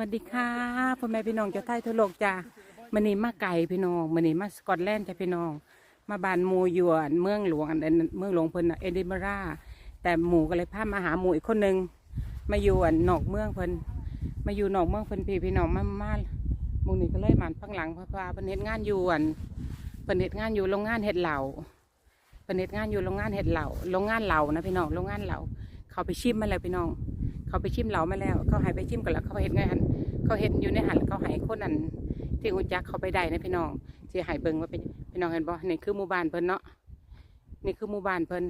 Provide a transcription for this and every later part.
วัสดีค่ะพ่อแม่พี่น้องเจ้าไทยทั่วโลกจ้ามันนี่มาไก่พี่น้องมันนี่มาสกอตแลนด์จ้าพี่น้อง มาบานหมูอยวนเมืองหลวงอันเมืองหลวงเพิ่นเอดินบะราแต่หมูก็เลยพามาหาหมูอีกคนนึงมาอยู่อันนอกเมืองเพิ่นมาอยู่นอกเมืองเพิ่นพี่พี่น้องมามาหมูนี่ก็เลยมันพังหลังเพราะว่าเพิ่นเฮ็ดงานอยู่อันเพิ่นเฮ็ดงานอยู่โรงงานเฮ็ดเหล่าเพิ่นเฮ็ดงานอยู่โรงงานเฮ็ดเหล่าโรงงานเหล่านะพี่น้องโรงงานเหล่าเขาไปชิมมาแล้วพี่น้อง เขาไปชิมเหลามาแล้ว เขาหายไปชิมกันแล้วเขาเห็นไงหันเขาเห็นอยู่ในหันเขาหายคนนั้นที่หุ่จักเขาไปได้นะพี่น้องที่ใหายเบิ่งว่าเป็นพี่น้องเห็นบ่นี่คือหมู่บ้านเพิ่นเนาะนี่คือหมู่บ้านเพิ่น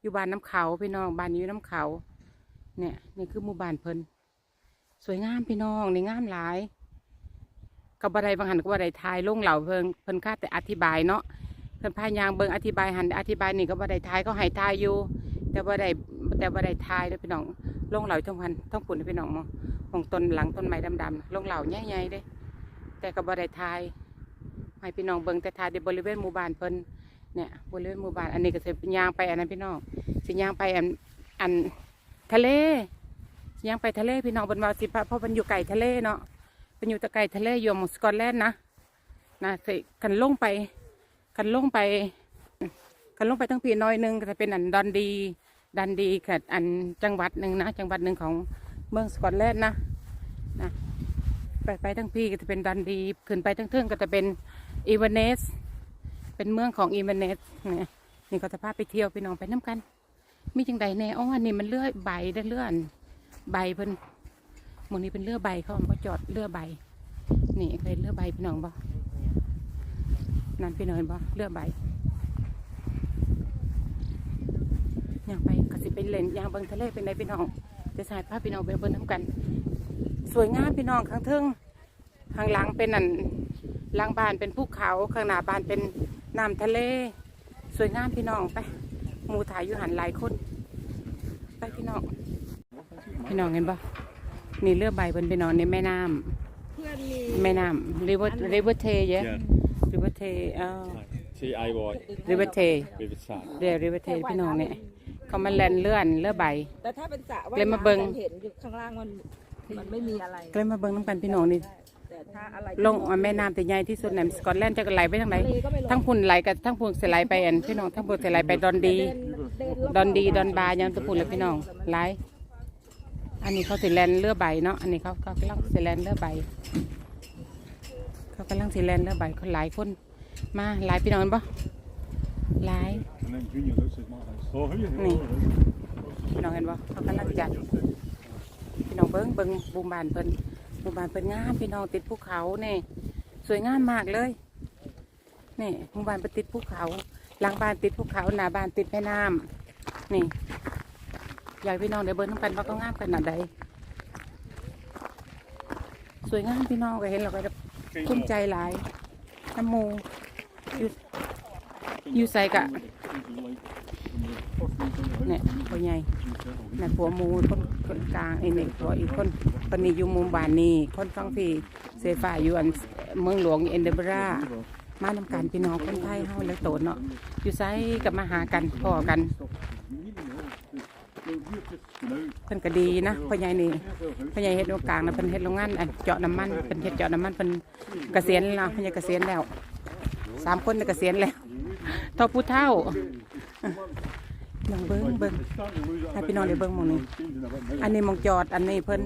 อยู่บ้านน้ำเขาพี่น้องบ้านอยู่น้ำเขาเนี่ยนี่คือหมู่บ้านเพิ่นสวยงามพี่น้องนี่งามหลายกับบัไดบางหันกับบัไดทายลงเหล่าเพิ่นเพิ่นค่าแต่อธิบายเนาะเพิ่นพายางเบิ่งอธิบายหันอธิบายนี่ก็บัไดทายเขาให้ทายอยู่ แต่ว่าได้แต่ว่าได้ทายเลยพี่น้องลงเหล่าทั้งพันทั้งปุ่นพี่น้องมองมองต้นหลังต้นไม้ดำๆลงเหล่าใหญ่ๆเด้ แต่ก็บ่ได้ทายให้พี่น้องเบิ่งแต่ทายในบริเวณหมู่บ้านเพิ่นเนี่ยบริเวณหมู่บ้านอันนี้ก็สิเป็นยางไปอันนั้นพี่น้องสิยางไปอันอันทะเลสิยางไปทะเลพี่น้องเป็นวาสิพเพราะมันอยู่ไกลทะเลเนาะเป็นอยู่ตะไกลทะเลอยู่มู่สกอตแลนด์นะนะสิกันลงไปกันลงไปกันลงไปตั้งปีน้อยหนึงก็จะเป็นอันดอนดี ดันดีค่ะอันจังหวัดหนึ่งนะ จังหวัดหนึ่งของเมืองสกอตแลนด์นะนะไปไปทั้งพี่ก็จะเป็นดันดีขึ้นไปทั้งเทิงก็จะเป็นอีเวนเนสเป็นเมืองของอีเวนเนสเนี่ยนี่ก็จะพาไปเที่ยวไปน้องไปน้ำกัน มีจังใดแน่อ๋ออันนี้มันเลื่อยใบได้เลื่อนใบเพิ่นหมองนี้เป็นเลื่อใบเขามาจอดเลื่อใบ นี่เคยเลื่อใบพี่น้องบ่นั่นพี่น้องเห็นบ่เลื่อใบอย่างไป สิเป็นเลนย่างเบิงทะเลเป็นไรพี่น้องจะสายภาพพี่น้องไปเบิ่งน้ำกัน สวยงามพี่น้องข้างเทิงข้างหลังเป็นอันหลังบ้านเป็นภูเขาข้างหน้าบ้านเป็นน้ำทะเล สวยงามพี่น้องไปหมูถ่ายอยู่หันหลายคนไปพี่น้องพี่น้องเห็นปะนี่เรือใบบนไปนอนในแม่น้ำเพื่อนมีแม่น้ำ river river t a เย Yeah, river t a เออ T I Y river t a with sand. เรือ river t a พี่น้องเนี่ย เขามาแลนเลื่อนเรือใบ แต่ถ้าเป็นสระว่ายเลยมาเบิ่งน้ำจะเห็นอยู่ข้างล่างมันมันไม่มีอะไรก็เลยมาเบิ่งน้ำกันพี่น้องนี่ แต่ถ้าอะไรลงแม่น้ำแต่ใหญ่ที่สุดในสกอตแลนด์จะไหลไปทางไหนทะเลก็ไม่ลงทั้งพุ่นไหลกับทั้งพุ่นเสไหลไปอันพี่น้องทั้งพุ่นเสไหลไปดอนดี เดินเดินรบๆดอนดีดอนบายังตะพุ่นเลยพี่น้องไหลอันนี้เขาสิแลนเรือใบเนาะอันนี้เขาเขากำลังสิแลนเรือใบ เขากำลังสิแลนเรือใบเขาหลายคนมาหลายพี่น้องเห็นปะ หลาย And then Junior looks at my house. Oh, have you? Nee. พี่น้องเห็นปะเขากำลังจัดพี่น้องเบิ้งเบิ้งบูมบานเพิ่นบูมบานเพิ่นงามพี่น้องติดภูเขาเนี่ยสวยงามมากเลยนี่หมู่บ้านเป็นติดภูเขาหลังบ้านติดภูเขาหน้าบ้านติดแม่น้ำนี่อยากพี่น้องเดี๋ยวเบิ้งน้ำกันว่าเขางามขนาดใดสวยงามพี่น้องก็เห็นเราก็จะภูมิใจหลายน้ำมูอยู่ อยู่ใส่กะเนี่ยพ่อใหญ่น่ะผัวหมูคนคนกลางไอ้นี่ผัวอีกคนคนนี้อยู่มุมบานนี่คนฟังพี่เซฟ้าอยู่อันเมืองหลวงเอนเดบรามานำกันพี่น้องคนไทยเฮาแล้วโตเนาะอยู่ไซกับมาหากันพ่อกันเพิ่นก็ดีนะพ่อใหญ่นี่พ่อใหญ่เฮ็ดโรงกลางนะเพิ่นเฮ็ดโรงงานอันเจาะน้ำมันเพิ่นเฮ็ดเจาะน้ำมันเพิ่นเกษียณแล้วพ่อใหญ่เกษียณแล้วสามคนเกษียณแล้ว เท่าผู้เฒ่าลองเบิ่งเบิ่งให้พี่น้องได้เบิ่งหมู่นี้ อันนี้หมองจอดอันนี้เพิ่น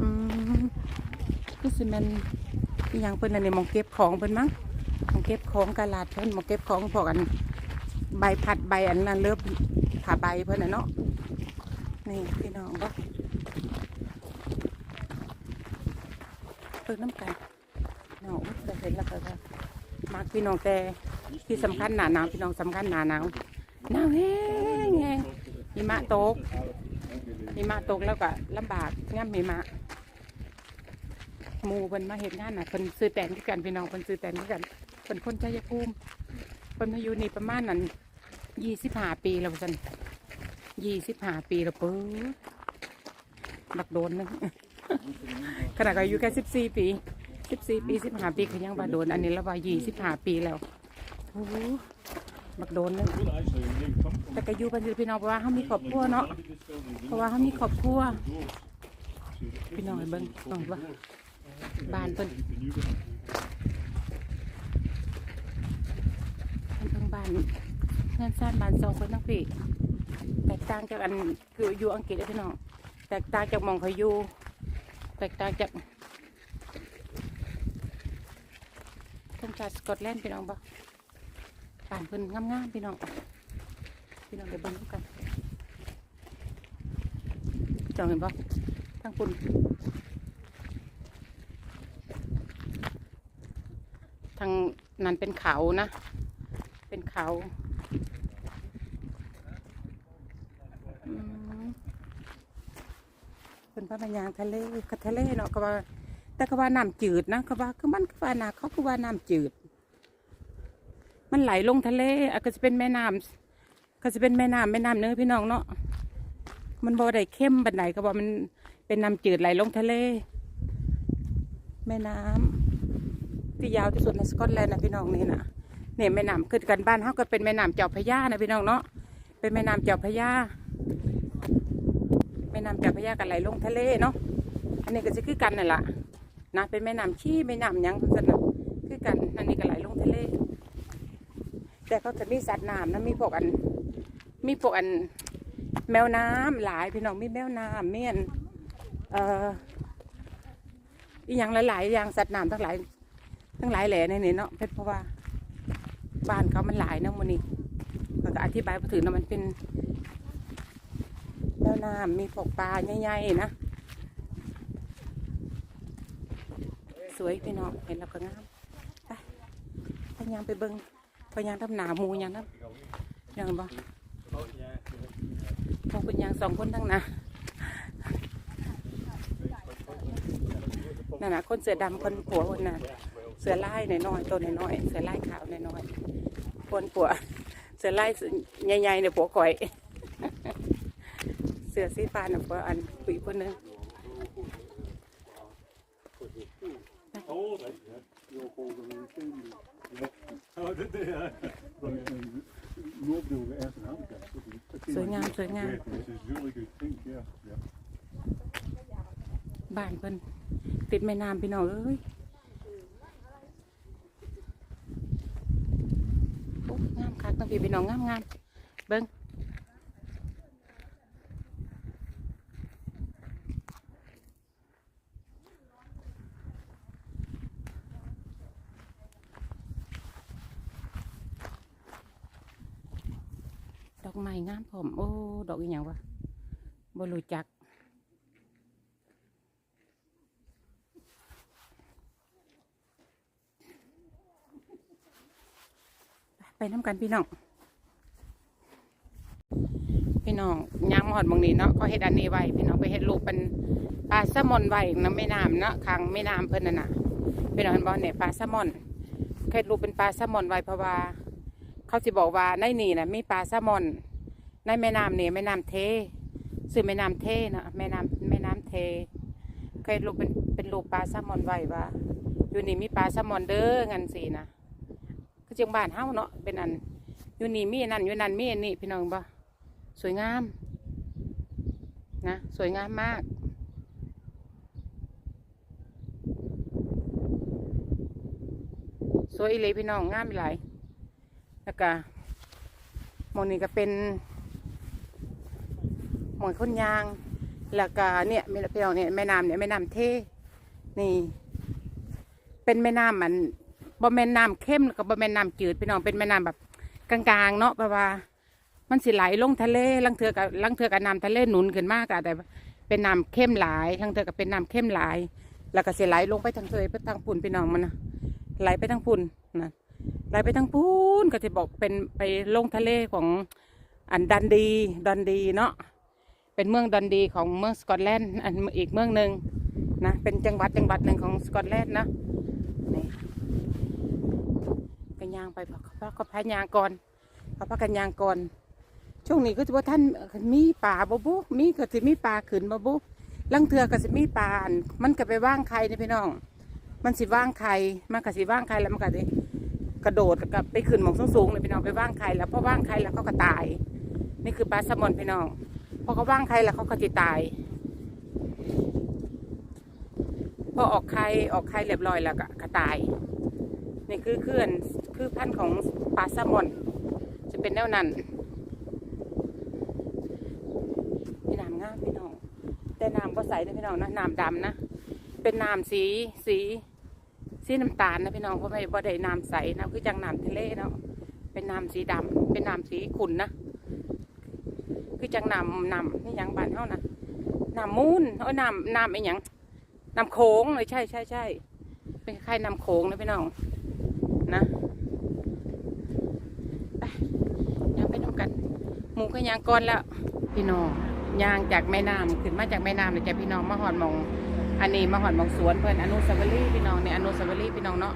อืมคือสิแม่นอีหยังเพิ่นอันนี้หมองเก็บของเพิ่นมั้งหมองเก็บของกะลาดเพิ่นหมองเก็บของพวกอันใบพัดใบอันนั้นเลือบผ่าใบเพิ่นน่ะเนาะนี่พี่น้องบ่เปิดน้ำกัน เนาะเห็นแล้วค่ะมากพี่น้องแต่ที่สำคัญหนาหนาวพี่น้องสำคัญหนาหนาวหนาวแห้งแห้งหิมะตกหิมะตกแล้วก็ลำบากง่ำหิมะหมูเพิ่นมาเห็นงานน่ะเพิ่นซื้อแต่งคือกันพี่น้องเพิ่นซื้อแต่งคือกันเพิ่นคนชัยภูมิเพิ่นมาอยู่นี่ประมาณนั้นยี่สิบห้าปีแล้วสันยี่สิบห้าปีแล้วปื้อบักโดนนึงขนาดอายุแค่สิบสี่ปี สิบสี่ปีสิบห้าปีเขายังบาโดน อันนี้ล้วว่ายี่สิบห้าปีแล้วโอ้โหบักโดนนึงแต่ก็อยู่เป็นพี่น้องเพราะว่าเขามีครอบครัวเนาะเพราะว่าเขามีครอบครัวพี่น้องให้เบิ่งน้องว่าบ้านเพิ่นมันทั้งบ้านเงินซ่านบ้านสองคนทั้งพี่แตกต่างจากอันคืออยู่อังกฤษเลยพี่น้องแตกต่างจากมองเขาอยู่แตกต่างจาก ทางชาติสกอตแลนด์พี่น้องบ่บ้านเพิ่นงามๆพี่น้องพี่น้องไปเบิ่งดูกันจองเห็นบ่ทางคุณทางนั้นเป็นเขานะ เป็นเขาเป็นพระบัญญางทะเลก็ทะเลเนาะก็ว่า แต่ก็ว่าน้ำจืดนะก็ว่าคือมันก็ว่านาเขาคือว่าน้ำจืด มันไหลลงทะเลอะก็จะเป็นแม่น้ำก็จะเป็นแม่น้ำแม่น้ำเนื้อพี่น้องเนาะมันบ่ได้เข้มบันไดก็ว่ามันเป็นน้ำจืดไหลลงทะเล แม่น้ำที่ยาวที่สุดในสกอตแลนด์นะพี่น้องนี่นะเนี่ยแม่น้ำขึ้นกันบ้านเขาก็เป็นแม่น้ำเจ้าพระยานะพี่น้องเนาะเป็นแม่น้ำเจ้าพระยาแม่น้ำเจ้าพระยากันไหลลงทะเลเนาะอันนี้ก็จะคือกันนั่นแหละ นะเป็นแม่น้ำชี้แม่น้ำยังสนะคือกันอันนี้ก็ไหลลงทะเล แต่เขาจะมีสัตว์น้ำนะมีพวกอัน มีพวกอันแมวน้ำหลายพี่น้องมีแมวน้ำเมียนเอ่ออีกอย่างหลายๆอย่างสัตว์น้ำทั้งหลายทั้งหลายแหล่ในนี้เนาะเป็นเพราะว่าบ้านเขามันหลายเนาะมันนี่เขาก็อธิบายไปถึงนะมันเป็นแม่น้ำมีพวกปลาใหญ่ๆนะ วยพี่น้องเห็นแล้วก็งามไปพยายามไปเบิ้งพยายามทำหนาหมูย่างนั้นย่างบ่พวกเป็นย่างสองคนทั้งหนานั่นนะคนเสือดำคนผัวคนน่ะเสือไล่น้อยๆตัวน้อยๆเสือไล่ขาวน้อยๆคนปัวเสือไล่ใหญ่ๆเนี่ยปัวก่อย เสือสีฟ้าเนี่ยปัวอันปุยคนหนึง Oh, right, yeah. Your calls on the thing. Yeah. Oh, did they? Yeah. Right, and nobody will get anything out of that. would they? สวยงามสวยงาม this is really good thing, yeah, yeah. บ้านเพิ่นติดแม่น้ำพี่น้องเอ้ยโอ้งามคักต้องพี่พี่น้องงามงามเบิ้ง อกไม้งามผมโอ้ดอกอีหยังวะบรูจักไปน้ำกันพี่น้องพี่น้องยามหอดบางนี้เนาะเขาเฮ็ดอันนี้ไว้พี่น้องไปเฮ็ดรูปเป็นปลาแซลมอนไว้น้ำแม่น้ำเนาะข้างแม่น้ำเพิ่นน่ะนะพี่น้องเห็นบ่เนี่ยปลาแซลมอนเฮ็ดรูปเป็นปลาแซลมอนไว้เพราะว่า เขาสิบอกว่าในนี่นะมีปลาแซลมอน ในแม่น้ำนี่แม่น้ำเทซึ่งแม่น้ำเทนะแม่น้ำแม่น้ำเท เคยรูปเป็นเป็นรูปปลาแซลมอนไว้ว่าอยู่นี่มีปลาแซลมอนเด้องันสินะคือจังบ้านเฮาเนาะเป็นอันอยู่นี่มีนั่นอยู่นั่นมีอันนี้พี่น้องบ่สวยงามนะสวยงามมาก สวยอีหลีพี่น้องงามอีหลาย แล้วก็หมองนี้ก็เป็นหมองคนยาง แล้วก็เนี่ยมีพี่น้องเนี่ยแม่น้ำเนี่ยแม่น้ำเทนี่ เป็นแม่น้ำมันบ่แม่นน้ำเข้มก็บ่แม่นน้ำจืดพี่น้องเป็นแม่น้ำแบบกลางๆ เนาะเพราะว่า มันสิไหลลงทะเลลังเทือกับลังเทือกับน้ำทะเลหนุนขึ้นมากอะแต่เป็นน้ำเข้มหลายลังเทือกับเป็นน้ำเข้มหลาย แล้วก็สิไหลลงไปทางทะเลไปทางปุ่นพี่น้องมันนะไหลไปทางปุ่นนะ ไหลไปทางปุ่นก็จะบอกเป็นไปลงทะเลของอันดันดีดันดีเนาะเป็นเมืองดันดีของเมืองสกอตแลนด์อันอีกเมืองหนึ่งนะเป็นจังหวัดจังหวัดหนึ่งของสกอตแลนด์นะนี่กันยางไปพราะเพาเขาพายยางก่อนเขาพักกันยางก่อน ช่วงนี้ก็จะว่าท่านมีป่าบบุมีก็จะมีป่าขืนบบุลังเทือก็จะมีป่ามันก็ไปว่างไข่นี่พี่น้อง มันสิว่างไข่มันก็สิว่างไข่แล้วมันก็สิ กระโดดกับไปขึ้นหมองสูงๆเลยพี่น้องไปว่างไข่แล้วพอว่างไข่แล้วเขาก็ตาย นี่คือปลาแซลมอนพี่น้องพอเขาว่างไข่แล้วเขาก็จะตาย พอออกไข่ออกไข่เรียบร้อยแล้วก็กระตายนี่คือเคลื่อนคือพันธุ์ของปลาแซลมอน จะเป็นแนวนั้นพี่น้ำงามพี่น้องแต่น้ำก็ใสนะพี่น้องนะน้ำดำนะเป็นน้ำสีสี สีน้ำตาลนะพี่น้องเพราะไม่บ่ได้น้ำใสนะคือจังน้ำทะเลเนาะเป็นน้ำสีดำเป็นน้ำสีขุ่นนะคือจังน้ำน้ำนี่ยังบ้านเฮานะน้ำมูนเอ้ยน้ำน้ำไอ้ยังน้ำโขงเลยใช่ใช่ใช่เป็นคล้ายน้ำโขงนะพี่น้องนะไปยังไปน้องกันหมูก็ยางก้อนแล้วพี่น้องยางจากแม่น้ำขึ้นมาจากแม่น้ำเลยจ้ะพี่น้องมาหอดมอง อันนี้มาหอดมองสวนเพิ่อนอนุสาวรีย์พี่น้องเนี่ยอนุสาวรีย์พี่น้องเนาะ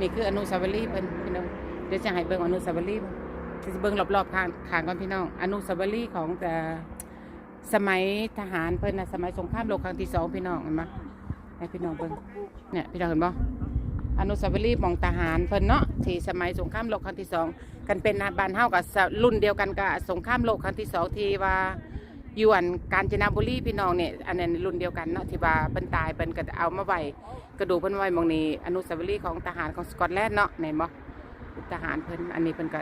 นี่คืออนุสาวรีย์เพิ่อนพี่น้องเดี๋ยวจะให้เบิ่งอนุสาวรีย์จะเบิ่งรอบๆข้างข้างก่อนพี่น้อง อนุสาวรีย์ของแต่สมัยทหารเพิ่อนนะสมัยสงครามโลกครั้งที่สองพี่น้องเห็นไหมให้พี่น้องเบิ่งเนี่ยพี่น้องเห็นบ่อนุสาวรีย์ของทหารเพิ่นเนาะที่สมัยสงครามโลกครั้งที่สองกันเป็นบ้านเฮากับรุ่นเดียวกันกับสงครามโลกครั้งที่สองที่ว่า อยู่อันกาญจนบุรีพี่น้องเนี่ยอันนั้นรุ่นเดียวกันเนาะที่ว่าเป็นตายเป็นก็เอามาไว้กระดูกเปิ้นไว้มองนี้อนุสาวรีย์ของทหารของสกอตแลนด์เนาะเนี่ยมอทหารเพิ่นอันนี้เพิ่นก็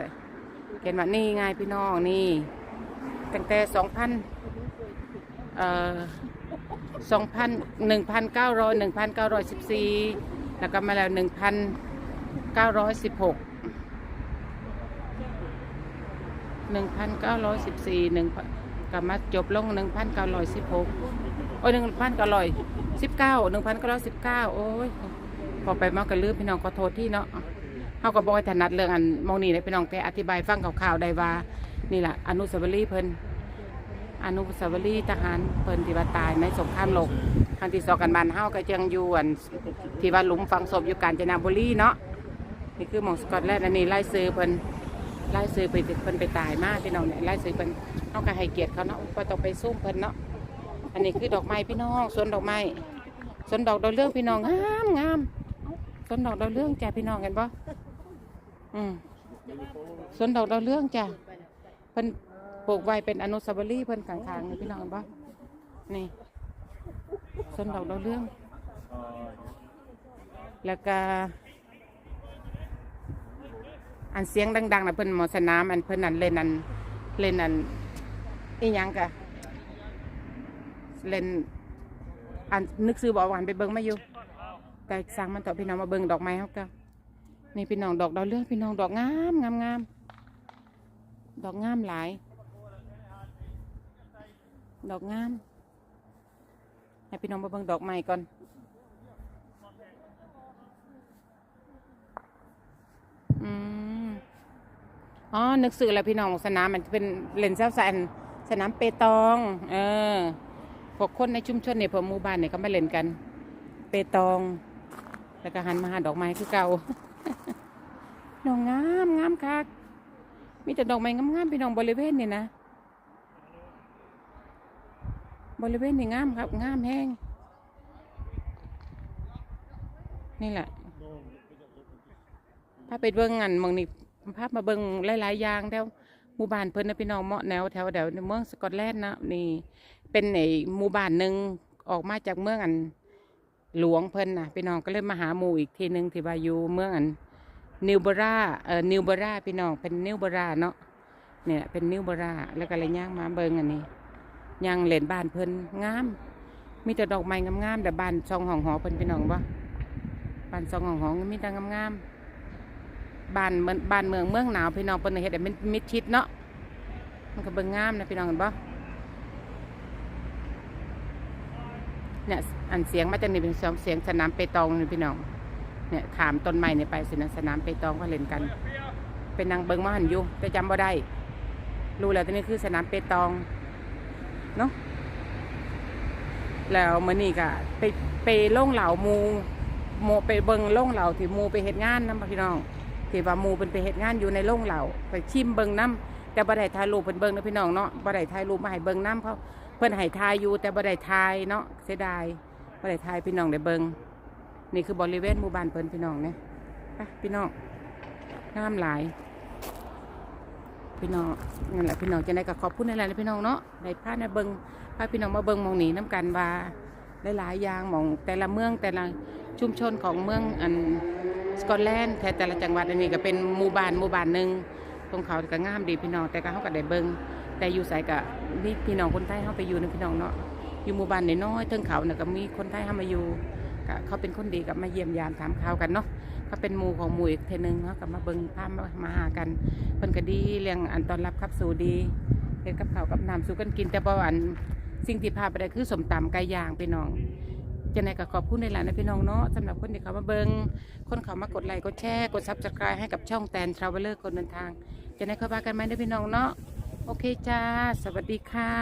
เห็นว่านี่ไงพี่น้องนี่ตั้งแต่สองพันเอ่อสองพันหนึ่งพันเก้าร้อยหนึ่งพันเก้าร้อยสิบสี่แล้วก็มาแล้วหนึ่งพันเก้าร้อยสิบหกหนึ่งพันเก้าร้อยสิบสี่หนึ่งพัน มาจบลงหนึ่งพันเก้าร้อยสิบหกโอ้ยหนึ่งพันเก้าร้อยสิบเก้าหนึ่งพันเก้าร้อยสิบเก้าโอ้ยพอไปมาก็ลืมพี่น้องขอโทษที่เนาะเขาก็บอกให้ถนัดเรื่องอันมองนี่เลยพี่น้องแต่อธิบายฟังข่าวๆได้ว่านี่แหละอนุสาวรีย์เพิ่นอนุสาวรีย์ทหารเพิ่นที่ว่าตายในสงครามโลกครั้งที่สองกันบานเฮาก็ยังอยู่อันที่ว่าหลุมฝังศพอยู่กาญจนบุรีเนาะนี่คือหมองสกอตแลนด์อันนี้ไล่ซื้อเพิ่น ไล่ซื้อไปเพิ่นไปตายมากพี่น้องเนี่ยไล่ซื้อเพิ่นเขาก็ให้เกียรติเขาเนาะก็ต้องไปซุ่มเพิ่นเนาะอันนี้คือดอกไม้พี่น้องสวนดอกไม้สวนดอกดาวเรื่องพี่น้องงามงามสวนดอกดาวเรื่องจ้ะพี่น้องเห็นปะอืมสวนดอกดาวเรื่องจ้ะเพิ่นปลูกไว้เป็นอนุสาวรีย์เพิ่นขางๆนี่พี่น้องเห็นปะนี่สวนดอกดาวเรื่องแล้วก็ อันเสียงดังๆนะเพิ่นหมอสนามอันเพิ่นนั่นเล่นอันเล่นอันอีหยังกะเล่นอันนึกซื้อบอกวานไปเบิ่งมาอยู่แต่สั่งมันต่อพี่น้องมาเบิ่งดอกไม้เขาก็นี่พี่น้องดอกดาวเรืองพี่น้องดอกงามงามงามดอกงามหลาย ดอกงามให้พี่น้องมาเบิ่งดอกไม้ก่อน อ๋อ นึกสื่อแล้วพี่น้องสนามมันจะเป็นเลนเซลสันสนามเปตอง เออ พวกคนในชุมชนเนี่ยพวกหมู่บ้านเนี่ยเขามาเล่นกัน เปตอง แล้วก็หันมาหาดอกไม้คือเก่าดอกงามงามคัก มีแต่ดอกไม้งามๆพี่น้องบริเวณนี่นะ บริเวณนี่งามครับ งามแห้ง นี่แหละถ้าไปเบิ่งอันมองนี่ ภาพมาเบิงหลายๆอย่างแถวหมู่บ้านเพิ่นนะพี่น้องเหมาะแนวแถวแถวในเมืองสกอตแลนด์นะนี่เป็นไอหมู่บ้านหนึ่งออกมาจากเมืองอันหลวงเพิ่นนะพี่น้องก็เลยมาหาหมู่อีกทีหนึ่งที่ว่าอยู่เมืองอันนิวเบราเอ่อนิวเบราพี่น้องเป็นนิวเบราเนาะเนี่ยเป็นนิวเบราแล้วก็เลยย่างมาเบิงอันนี้ย่างเล่นบ้านเพิ่นงาม มีแต่ดอกไม้งามๆแต่บ้านช่องหองหอเพิ่นพี่น้องบ่บ้านช่องหองหอมีแต่งามๆ บ้านเมืองบ้านเมืองเมืองหนาวพี่น้องเปิ้นเฮ็ดให้มันมิดชิดเนาะมันก็เบิ่งงามนะพี่น้องเห็นบ่เนี่ยอันเสียงมาจากนี่เป็นเสียงเสียงสนามเปตองนี่พี่น้องเนี่ยขามต้นไม้นี่ไปสินะสนามเปตองก็เล่นกัน เป็นนางเบิ่งมาหันอยู่แต่จำบ่ได้รู้แล้วตัวนี้คือสนามเปตองเนาะแล้วมื้อนี้ก็ไปไปลงเหล่ามูโมไปเบิ่งลงเหล่าที่มูไปเฮ็ดงานนำพี่น้อง ที่ว่าหมูเป็นไปเฮ็ดงานอยู่ในโรงเหล่าไปชิมเบิ่งน้ำแต่บ่ได้ถ่ายรูปเพิ่นเบิ่งนะพี่น้องเนาะบ่ได้ถ่ายรูปมาให้เบิ่งน้ำเขาเพิ่นให้ถ่ายอยู่แต่บ่ได้ถ่ายเนาะเสียดายบ่ได้ถ่ายพี่น้องได้เบิ่งนี่คือบริเวณหมู่บ้านเพิ่นพี่น้องเนี่ยไปพี่น้องงามหลาย พี่น้องนั่นแหละพี่น้องจะได้ก็ขอบคุณในหลายพี่น้องเนาะได้พาในเบิงพาพี่น้องมาเบิงมองหนี้น้กันว่าหลายๆอย่างมองแต่ละเมืองแต่ละชุมชนของเมืองอัน สกอตแลนด์แต่แต่ละจังหวัดอันนี้ก็เป็นหมู่บ้านหมู่บ้านหนึ่งตรงเขาก็งามดีพี่น้องแต่ก็เขาก็ได้เบิงแต่อยู่ใส่ก็มีพี่น้องคนไทยเขาไปอยู่ในพี่น้องเนาะอยู่หมู่บ้านน้อยๆเทิงเขาน่ะก็มีคนไทยเข้ามาอยู่ก็เขาเป็นคนดีกับมาเยี่ยมยามถามข่าวกันเนาะเขาเป็นหมู่ของหมู่อีกเทนึงเนาะกับมาเบิงพามามาหากันเพิ่นก็ดีเลี้ยงอันตอนรับครับสู่ดีเฮ็ดกับข้าวกับน้ำสู่กันกินแต่บ่อันสิ่งที่พาไปได้คือสมตำไก่ย่างพี่น้อง จังไงก็ขอบคุณในหลายนะพี่น้องเนาะสำหรับคนที่เขามาเบิงคนเขามากดไลค์กดแชร์กดซับสไครต์ให้กับช่องแตนทราเวลเลอร์คนเดินทางจังไงเข้ามากันไหมเด้อพี่น้องเนาะโอเคจ้า สวัสดีค่ะ